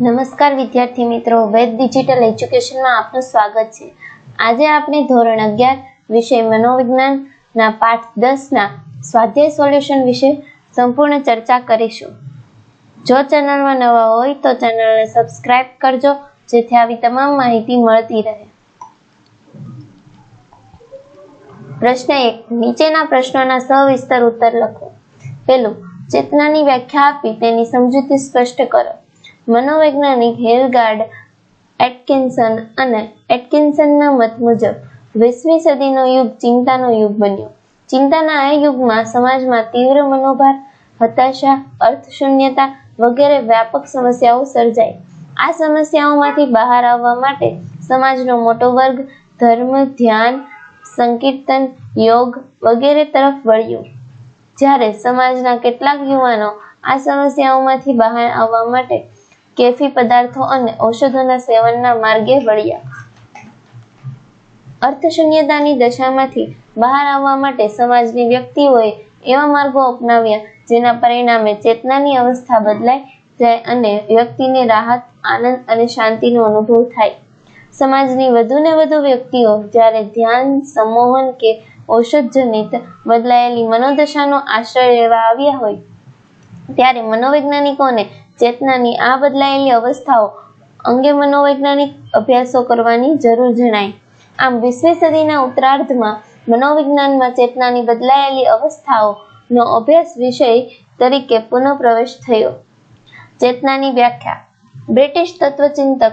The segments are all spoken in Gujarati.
નમસ્કાર વિદ્યાર્થી મિત્રો. વેદ ડિજિટલ એજ્યુકેશનમાં આપનું સ્વાગત છે. આજે આપણે ધોરણ અગિયાર વિષય મનોવિજ્ઞાનના પાઠ દસના સ્વાધ્યાય સોલ્યુશન વિશે સંપૂર્ણ ચર્ચા કરીશું. જો ચેનલમાં નવા હોય તો ચેનલને સબસ્ક્રાઇબ કરજો, જેથી આવી તમામ માહિતી મળતી રહે. પ્રશ્ન એક, નીચેના પ્રશ્નોના સવિસ્તર ઉત્તર લખો. પેલું, ચેતનાની વ્યાખ્યા આપી તેની સમજૂતી સ્પષ્ટ કરો. મનોવૈજ્ઞાનિક હેલગાર્ડ, એટકિન્સન અને એટકિન્સનના મત મુજબ વીસમી સદીનો યુગ ચિંતાનો યુગ બન્યો. ચિંતાના આ યુગમાં સમાજમાં તીવ્ર મનોભાર હતાશા, અર્થશૂન્યતા વગેરે વ્યાપક સમસ્યાઓ સર્જાઈ. આ સમસ્યાઓમાંથી બહાર આવવા માટે સમાજનો મોટો વર્ગ ધર્મ, ધ્યાન, સંકીર્તન, યોગ વગેરે તરફ વળ્યું. જ્યારે સમાજના કેટલાક યુવાનો આ સમસ્યાઓમાંથી બહાર આવવા માટે કેફી પદાર્થો અને ઔષધોના સેવનના માર્ગે વળ્યા. અર્થશૂન્યતાની દશામાંથી બહાર આવવા માટે સમાજની વ્યક્તિઓએ એવા માર્ગો અપનાવ્યા જેના પરિણામે ચેતનાની અવસ્થા બદલાય જાય અને વ્યક્તિને રાહત, આનંદ અને શાંતિનો અનુભવ થાય. સમાજની વધુ ને વધુ વ્યક્તિઓ જ્યારે ધ્યાન, સંમોહન કે ઔષધજનિત બદલાયેલી મનોદશાનો આશ્રય લેવા આવ્યા હોય, ત્યારે મનોવૈજ્ઞાનિકોને ચેતનાની આ બદલાયેલી અવસ્થાઓ અંગે મનોવૈજ્ઞાનિક અભ્યાસો કરવાની જરૂર જણાય. આમ વીસમી સદીના ઉત્તરાર્ધમાં મનોવિજ્ઞાનમાં ચેતનાની બદલાયેલી અવસ્થાઓનો અભ્યાસ વિષય તરીકે પુનઃપ્રવેશ થયો. ચેતનાની વ્યાખ્યા. બ્રિટિશ તત્વચિંતક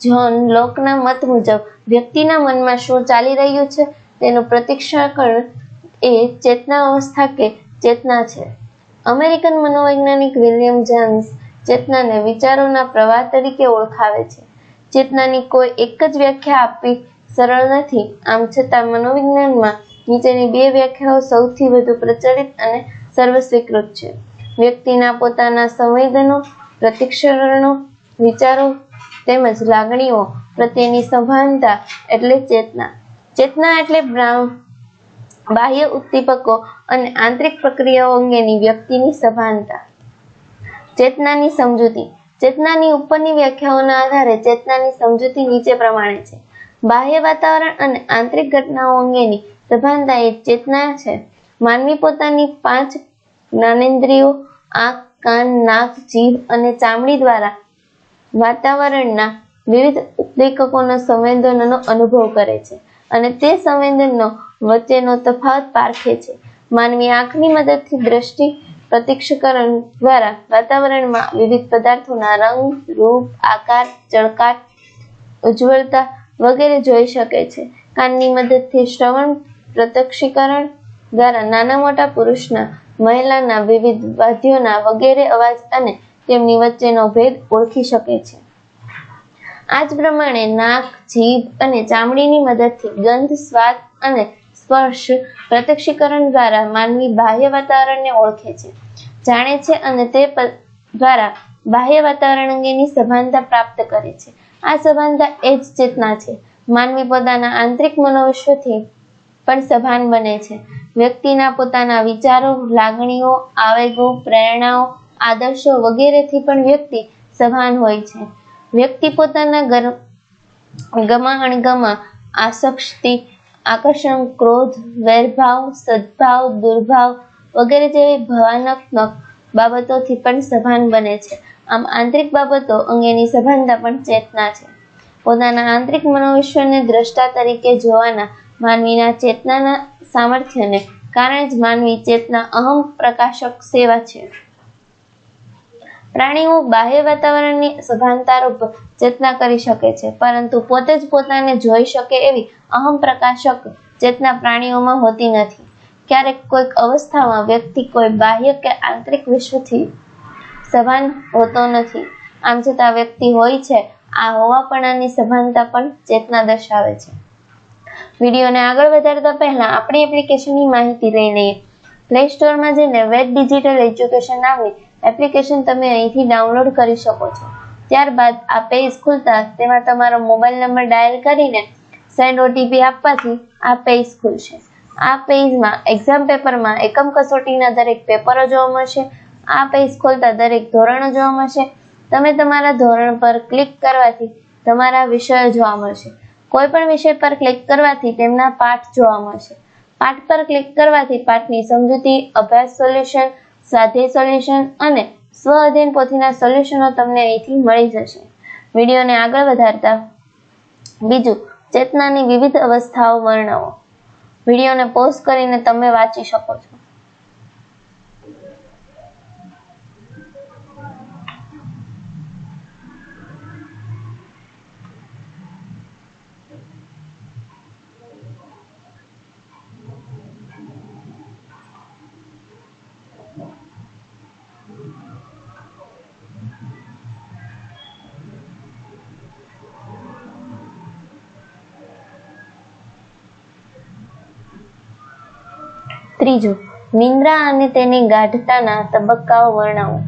જ્હોન લોકના મત મુજબ વ્યક્તિના મનમાં શું ચાલી રહ્યું છે? તેનું પ્રતિક્ષાકરણ એ ચેતના અવસ્થા કે ચેતના છે? અમેરિકન મનોવૈજ્ઞાનિક વિલિયમ જેમ્સ ચેતનાને વિચારોના પ્રવાહ તરીકે ઓળખાવે છે. ચેતનાની કોઈ એક જ વ્યાખ્યા આપવી સરળ નથી. આમ છતાં મનોવિજ્ઞાનમાં નીચેની બે વ્યાખ્યાઓ સૌથી વધુ પ્રચલિત અને સર્વસ્વીકૃત છે. વ્યક્તિના પોતાના સંવેદનો પ્રતિક્ષરણો વિચારો તેમજ લાગણીઓ પ્રત્યેની સભાનતા એટલે ચેતના. ચેતના એટલે બાહ્ય ઉદ્દીપકો અને આંતરિક પ્રક્રિયાઓ અંગેની વ્યક્તિની સભાનતા. ચેતનાની સમજૂતી. ચેતનાની ઉપરની વ્યાખ્યાઓના આધારે ચેતનાની સમજૂતી નીચે પ્રમાણે છે. બાહ્ય વાતાવરણ અને આંતરિક ઘટનાઓ અંગેની સભાનતા એ ચેતના છે. માનવી પોતાની પાંચ જ્ઞાનેન્દ્રિયો, આંખ, કાન, નાક, જીભ અને ચામડી દ્વારા વાતાવરણના વિવિધ ઉદ્દીપકોના સંવેદનોનો અનુભવ કરે છે અને તે સંવેદનનો વચ્ચેનો તફાવત પારખે છે. માનવી આંખની મદદથી દ્રષ્ટિ પ્રત્યક્ષકરણ દ્વારા વાતાવરણમાં વિવિધ પદાર્થોના રંગ, રૂપ, આકાર, ચળકાટ, ઉજ્જવળતા વગેરે જોઈ શકે છે. કાનની મદદથી શ્રવણ પ્રત્યક્ષીકરણ દ્વારા નાના મોટા પુરુષના, મહિલાના વિવિધ વાદ્યોના વગેરે અવાજ અને તેમની વચ્ચેનો ભેદ ઓળખી શકે છે. આ જ પ્રમાણે નાક, જીભ અને ચામડીની મદદથી ગંધ, સ્વાદ અને સ્પર્શ પ્રત્યક્ષીકરણ દ્વારા માનવી બાહ્ય વાતાવરણને ઓળખે છે. જાણે છે અને તે દ્વારા બાહ્ય વાતાવરણ અંગેની સભાનતા પ્રાપ્ત કરે છે. આ સભાનતા એ જ ચેતના છે. માનવી પોતાના આંતરિક મનોવિશ્વથી પણ સભાન બને છે. વ્યક્તિના પોતાના વિચારો, લાગણીઓ, આવેગો, પ્રેરણાઓ, આદર્શો વગેરેથી પણ વ્યક્તિ સભાન હોય છે. વ્યક્તિ પોતાના ગમા અણગમા આસક્તિ, આકર્ષણ, ક્રોધ, વૈરભાવ, સદભાવ, દુર્ભાવ વગેરે જેવી ભાવનાત્મક બાબતોથી પણ સભાન બને છે. આમ આંતરિક બાબતો અંગેની સભાનતા પણ ચેતના છે. પોતાના આંતરિક મનોવિશ્વને દ્રષ્ટા તરીકે જોવાના માનવીના ચેતનાના સામર્થ્યને કારણે જ માનવી ચેતના અહમ પ્રકાશક સેવા છે. પ્રાણીઓ બાહ્ય વાતાવરણની સભાનતારૂપ ચેતના કરી શકે છે, પરંતુ પોતે જ પોતાને જોઈ શકે એવી અહમ પ્રકાશક ચેતના પ્રાણીઓમાં હોતી નથી. ક્યારેક કોઈક અવસ્થામાં વ્યક્તિ કોઈ બાહ્ય કે આંતરિક વિશ્વથી સભાન હોતો નથી. આમ છતાં વ્યક્તિ હોય છે, આ હોવાપણાની સભાનતા પણ ચેતના દર્શાવે છે. વિડીયોને આગળ વધારતા પહેલા આપણી એપ્લિકેશનની માહિતી લઈ લઈએ. પ્લે સ્ટોરમાં જઈને વેબ ડિજિટલ એજ્યુકેશન નામની એપ્લિકેશન તમે અહીંથી ડાઉનલોડ કરી શકો છો. ત્યારબાદ આ પેજ ખુલતા તેમાં તમારો મોબાઈલ નંબર ડાયલ કરીને સેન્ડ ઓટીપી આપવાથી આ પેજ ખુલશે. આ પેજમાં એક્ઝામ પેપરમાં એકમ કસોટીના દરેક પેપરો જોવા મળશે. આ પેજ ખોલતા દરેક ધોરણો જોવા મળશે. તમે તમારા ધોરણ પર ક્લિક કરવાથી તમારા વિષયો જોવા મળશે. કોઈ પણ વિષય પર ક્લિક કરવાથી તેમના પાઠ જોવા મળશે. પાઠ પર ક્લિક કરવાથી પાઠની સમજૂતી, અભ્યાસ સોલ્યુશન, સ્વાધ્યાય સોલ્યુશન અને સ્વ અધ્યયન પોથીના સોલ્યુશનો તમને અહીંથી મળી જશે. વિડીયોને આગળ વધારતા બીજું ચેતનાની વિવિધ અવસ્થાઓ વર્ણવો. વિડીયોને પોઝ કરીને તમે વાંચી શકો છો. ત્રીજું નિંદ્રા અને તેની ગાઢતાના તબક્કાઓ વર્ણવો.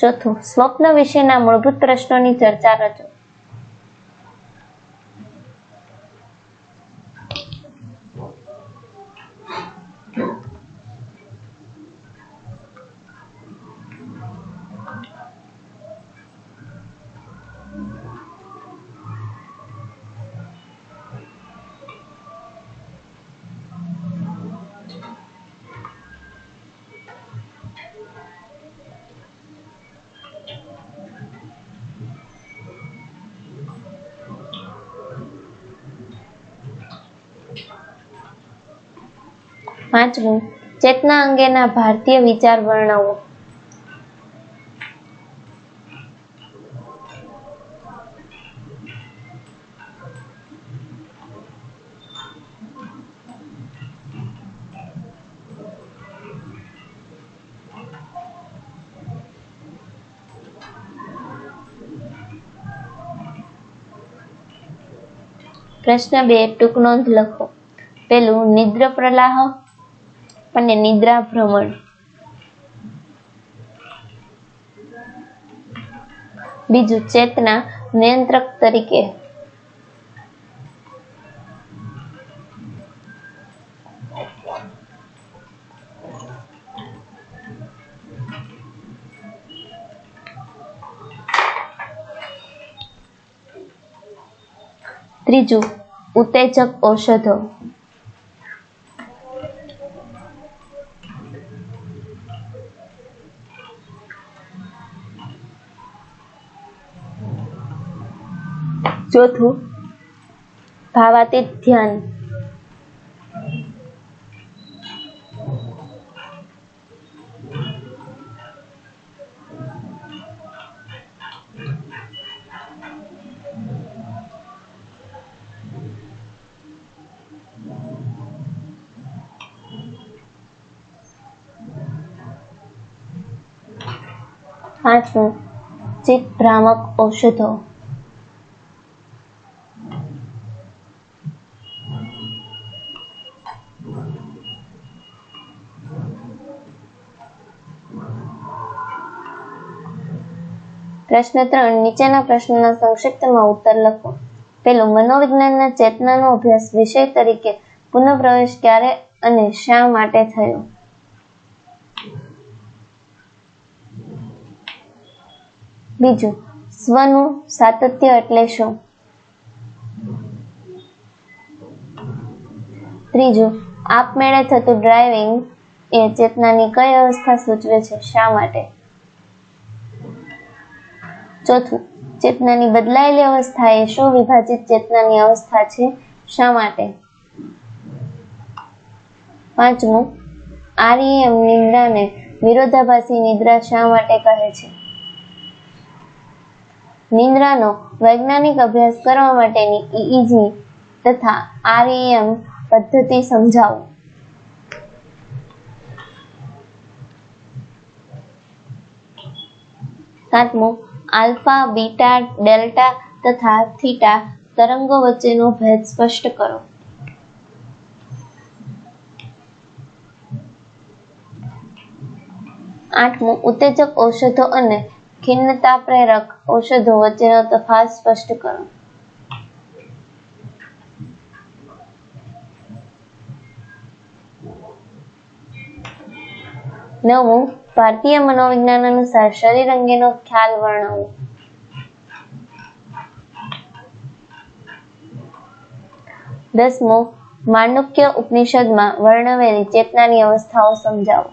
ચોથું સ્વપ્ન વિશેના મૂળભૂત પ્રશ્નોની ચર્ચા રચો. પાંચમું ચેતના અંગેના ભારતીય વિચાર વર્ણવો. પ્રશ્ન બે ટૂંક નોંધ લખો. પેલું નિદ્ર પ્રલાહ અને નિદ્રા ભ્રમણ. બીજું ચેતના નિયંત્રક તરીકે. ત્રીજું ઉત્તેજક ઔષધો. ચોથું ભાવાતીત ધ્યાન. પાંચમું ચિત્ત ભ્રામક ઔષધો. પ્રશ્ન ત્રણ, નીચેના પ્રશ્નના સંક્ષિપ્તમાં ઉત્તર લખો. પેલું મનોવિજ્ઞાનના ચેતનાનો અભ્યાસ વિષય તરીકે પુનઃપ્રવેશ ક્યારે અને શા માટે થયો? બીજું, સ્વનું સાતત્ય એટલે શું? ત્રીજું, આપમેળે થતું ડ્રાઇવિંગ એ ચેતનાની કઈ અવસ્થા સૂચવે છે? શા માટે? ચોથું ચેતનાની બદલાયેલી અવસ્થા એ શું વિભાજિત ચેતનાની અવસ્થા છે. શા માટે? પાંચમું આરઈએમ નિદ્રાને વિરોધાભાસી નિદ્રા શા માટે કહે છે? નિંદ્રાનો વૈજ્ઞાનિક અભ્યાસ કરવા માટેની ઈઈજી તથા આરઈએમ પદ્ધતિ સમજાવો. સાતમું આલ્ફા, બીટા, ડેલ્ટા તથા થીટા તરંગો વચ્ચેનો ભેદ સ્પષ્ટ કરો. આઠમું, ઉત્તેજક ઔષધો અને ખિન્નતા પ્રેરક ઔષધો વચ્ચેનો તફાવત સ્પષ્ટ કરો. નવમું ભારતીય મનોવિજ્ઞાન અનુસાર શરીર અંગેનો ખ્યાલ વર્ણવો. દસમો માંડુક્ય ઉપનિષદમાં વર્ણવેલી ચેતનાની અવસ્થાઓ સમજાવો.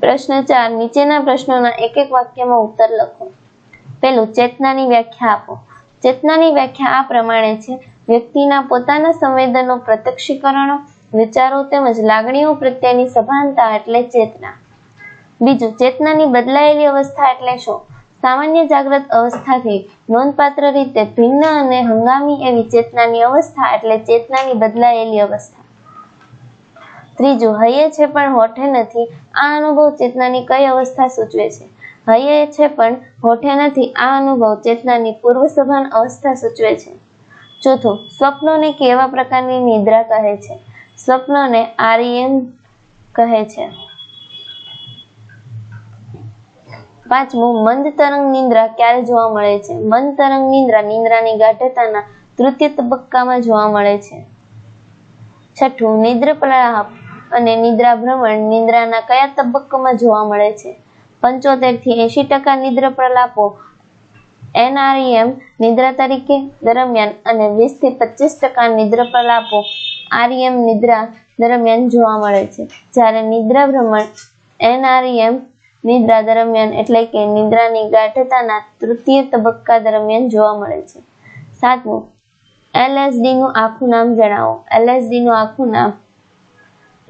પ્રશ્ન ચાર, નીચેના પ્રશ્નોના એક એક વાક્યમાં ઉત્તર લખો. પેલું ચેતનાની વ્યાખ્યા આપો. ચેતનાની વ્યાખ્યા આ પ્રમાણે છે. વ્યક્તિના પોતાના સંવેદનો, પ્રત્યક્ષીકરણો વિચારો તેમજ લાગણીઓ પ્રત્યેની સભાનતા એટલે ચેતના. બીજું, ચેતનાની બદલાયેલી અવસ્થા એટલે શું? સામાન્ય જાગૃત અવસ્થાથી નોંધપાત્ર રીતે ભિન્ન અને હંગામી એવી ચેતનાની અવસ્થા એટલે ચેતનાની બદલાયેલી અવસ્થા. ત્રીજું, હૈયે છે પણ હોઠે નથી. આ અનુભવ ચેતનાની કઈ અવસ્થા સૂચવે છે? હૈયે છે પણ હોઠે નથી. આ અનુભવ ચેતનાની પૂર્વ સભાન અવસ્થા સૂચવે છે. ચોથું, સ્વપ્નોને કેવા પ્રકારની નિદ્રા કહે છે? સ્વપ્નોને આરઈએમ કહે છે. પાંચમું, મંદ તરંગ નિંદ્રા ક્યારે જોવા મળે છે? મંદ તરંગ નિંદ્રા નિંદ્રાની ગાઢતાના તૃતીય તબક્કામાં જોવા મળે છે. છઠ્ઠું નિદ્ર પ્રલાપ અને નિદ્રા ભ્રમણ નિંદ્રાના કયા તબક્કામાં જોવા મળે છે? પંચોતેરથી એશી ટકા નિદ્ર પ્રલાપો એનઆરઈએમ નિદ્રા તરીકે દરમિયાન અને વીસથી પચીસ ટકા નિદ્ર પ્રલાપો આરઈએમ નિદ્રા દરમિયાન જોવા મળે છે. જ્યારે નિદ્રા ભ્રમણ એનઆરએમ નિદ્રા દરમિયાન એટલે કે નિદ્રાની ગાઢતાના તૃતીય તબક્કા દરમિયાન જોવા મળે છે. સાતમું એલએસડી નું આખું નામ જણાવો. એલએસડી નું આખું નામ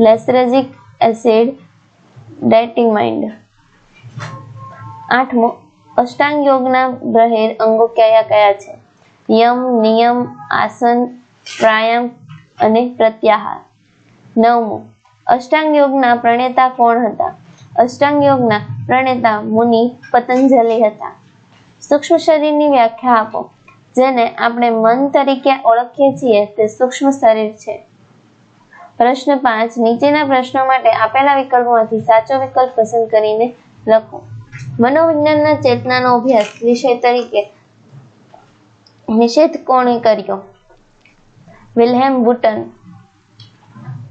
લેસરેજિક એસિડ ડેટિમાઇન્ડ આઠમું, અષ્ટાંગ યોગના ગ્રહેર અંગો કયા કયા છે? યમ, નિયમ, આસન પ્રાણાયામ અને પ્રત્યાહાર. નવમું અષ્ટાંગ યોગના પ્રણેતા કોણ હતા? અષ્ટાંગ યોગના પ્રણેતા મુનિ પતંજલિ હતા. સૂક્ષ્મ શરીરની વ્યાખ્યા આપો. જેને આપણે મન તરીકે ઓળખીએ છીએ તે સૂક્ષ્મ શરીર છે. પ્રશ્ન પાંચ, નીચેના પ્રશ્નો માટે આપેલા વિકલ્પોમાંથી સાચો વિકલ્પ પસંદ કરીને લખો. મનોવિજ્ઞાનના ચેતનાનો અભ્યાસ વિષય તરીકે નિષેધ કોણે કર્યો? વિલ્હેમ બુટન.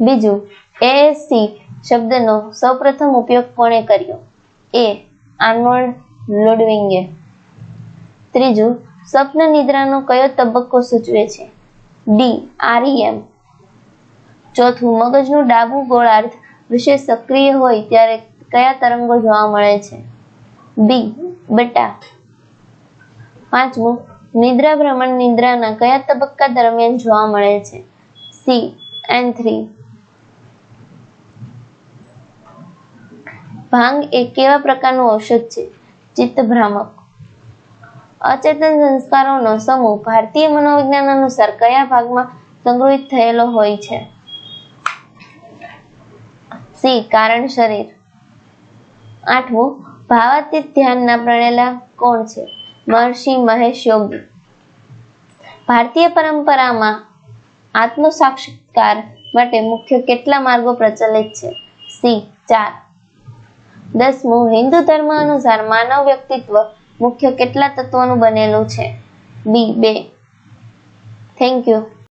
બીજું એએસસી શબ્દનો સૌપ્રથમ ઉપયોગ કોણે કર્યો? એ, આર્નોલ્ડ લુડવિંગે. ત્રીજું, સ્વપ્ન નિદ્રાનો કયો તબક્કો સૂચવે છે? ડી આરઈએમ ચોથું, મગજનું ડાબું ગોળાર્ધ વિશે સક્રિય હોય ત્યારે કયા તરંગો જોવા મળે છે? બી બટા. પાંચમું નિદ્રા ભ્રમણ નિદ્રાના કયા તબક્કા દરમિયાન જોવા મળે છે? C, N three. ભાંગ એ કેવા પ્રકારનું ઔષધ છે? ચિત્તભ્રામક અચેતન સંસ્કારોનો સમૂહ ભારતીય મનોવિજ્ઞાન અનુસાર કયા ભાગમાં સંગ્રહિત થયેલો હોય છે? સી, કારણ શરીર. આઠમું, ભાવાતીત ધ્યાનના પ્રણેલા કોણ છે? મહર્ષિ મહેશ યોગી. ભારતીય પરંપરામાં આત્મ સાક્ષાત્કાર માટે મુખ્ય કેટલા માર્ગો પ્રચલિત છે? સી, ચાર. દસમું, હિન્દુ ધર્મ અનુસાર માનવ વ્યક્તિત્વ મુખ્ય કેટલા તત્વોનું બનેલું છે? બી, બે. Thank you